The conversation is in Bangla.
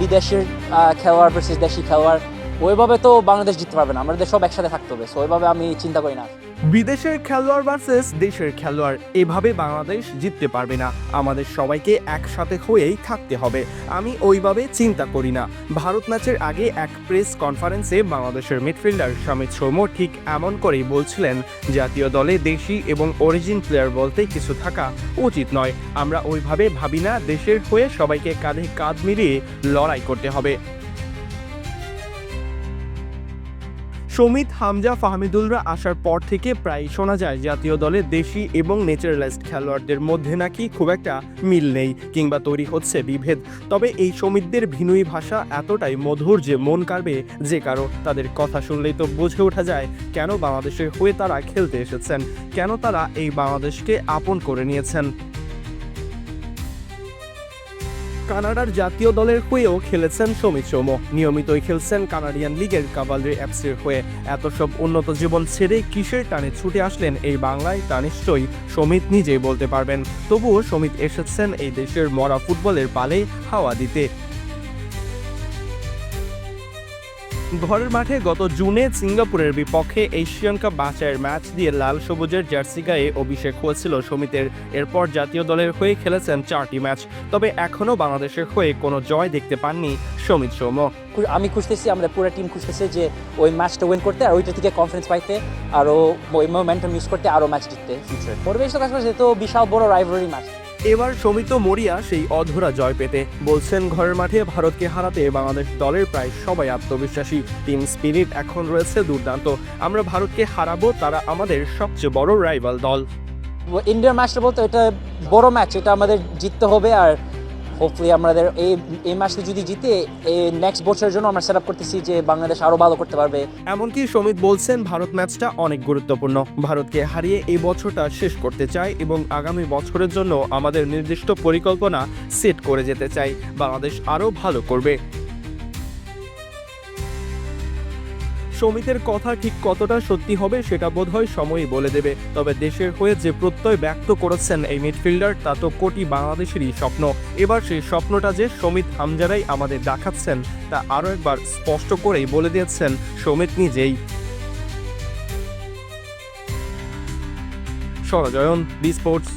বিদেশের খেলোয়াড় ভার্সেস দেশি খেলোয়াড়, ওইভাবে তো বাংলাদেশ জিততে পারবে না। আমাদের সব একসাথে থাকতে হবে সো ওইভাবে আমি চিন্তা করি না। বিদেশের খেলোয়াড় ভার্সেস দেশের খেলোয়াড়। এভাবে বাংলাদেশ জিততে পারবে না। আমাদের সবাইকে একসাথে হয়েই থাকতে হবে। আমি ওইভাবে চিন্তা করি না। ভারত ম্যাচের আগে এক প্রেস কনফারেন্সে বাংলাদেশের মিডফিল্ডার সমিত সৌম্য ঠিক এমন করেই বলছিলেন, জাতীয় দলে দেশি এবং অরিজিন প্লেয়ার বলতে কিছু থাকা উচিত নয়। আমরা ওইভাবে ভাবি না। দেশের হয়ে সবাইকে কাঁধে কাঁধ মিলিয়ে লড়াই করতে হবে। সমিত, হামজা, ফাহমিদুলরা আসার পর থেকে প্রায় শোনা যায় জাতীয় দলে দেশি এবং নেচারালাইজড খেলোয়াড়দের মধ্যে নাকি খুব একটা মিল নেই কিংবা তৈরি হচ্ছে বিভেদ। তবে এই সমিতদের ভিনুই ভাষা এতটাই মধুর যে মন কাড়বে যে কারও। তাদের কথা শুনলেই তো বুঝে ওঠা যায় কেন বাংলাদেশের হয়ে তারা খেলতে এসেছেন, কেন তারা এই বাংলাদেশকে আপন করে নিয়েছেন। কানাডার জাতীয় দলের হয়েও খেলেছেন সমিত সৌম। নিয়মিতই খেলছেন কানাডিয়ান লিগের কাভালরি অ্যাপসের হয়ে। এত সব উন্নত জীবন ছেড়ে কিসের টানে ছুটে আসলেন এই বাংলায় তা নিশ্চয়ই সমিত নিজেই বলতে পারবেন। তবুও সমিত এসেছেন এই দেশের মরা ফুটবলের পালে হাওয়া দিতে। ঘরের মাঠে গত জুনে সিঙ্গাপুরের বিপক্ষে এশিয়ান কাপ বাছাইয়ের ম্যাচ দিয়ে লাল সবুজের জার্সি গায়ে অভিষেক হয়েছিল সমিতের। এরপর জাতীয় দলের হয়ে খেলেছেন চারটি ম্যাচ তবে এখনও বাংলাদেশের হয়ে কোনো জয় দেখতে পাননি সমিত সৌম্য। খু- আমি খুঁজতেছি আমরা পুরো টিম খুঁজতেছে যে ওই ম্যাচটা উইন করতে আর ওইটা থেকে কনফারেন্স পাইতে আরও ওই মোমেন্টাম ইউজ করতে আরও ম্যাচ জিততে। ফিউচার পরিবেশ তো কাজ করছে তো বিশাল বড় রাইভারি ম্যাচ। এবার সমিত মরিয়া সেই অধরা জয় পেতে। বলছেন, ঘরের মাঠে ভারতকে হারাতে বাংলাদেশ দলের প্রায় সবাই আত্মবিশ্বাসী। টিম স্পিরিট এখন রয়েছে দুর্দান্ত। আমরা ভারতকে হারাবো, তারা আমাদের সবচেয়ে বড় রাইভাল দল। ইন্ডিয়ার ম্যাচটা বলতে এটা বড় ম্যাচ এটা আমাদের জিততে হবে। আর হোপফুলি আমাদের এই এই মাসে যদি জিতে, এই নেক্সট বছরের জন্য আমরা সেট আপ করতেছি যে বাংলাদেশ আরও ভালো করতে পারবে। এমনকি সমিত বলছেন, ভারত ম্যাচটা অনেক গুরুত্বপূর্ণ। ভারতকে হারিয়ে এই বছরটা শেষ করতে চাই এবং আগামী বছরের জন্য আমাদের নির্দিষ্ট পরিকল্পনা সেট করে যেতে চাই। বাংলাদেশ আরও ভালো করবে। সমিতের কথা ঠিক কতটা সত্যি হবে সেটা বোধহয় সময়ই বলে দেবে। তবে দেশের হয়ে যে প্রত্যয় ব্যক্ত করেছেন এই মিডফিল্ডার, তা তো কোটি বাংলাদেশেরই স্বপ্ন। এবার সেই স্বপ্নটা যে সমিত হামজারাই আমাদের দেখাচ্ছেন, তা আরও একবার স্পষ্ট করেই বলে দিয়েছেন সমিত নিজেই। সরজয়ন বি স্পোর্টস।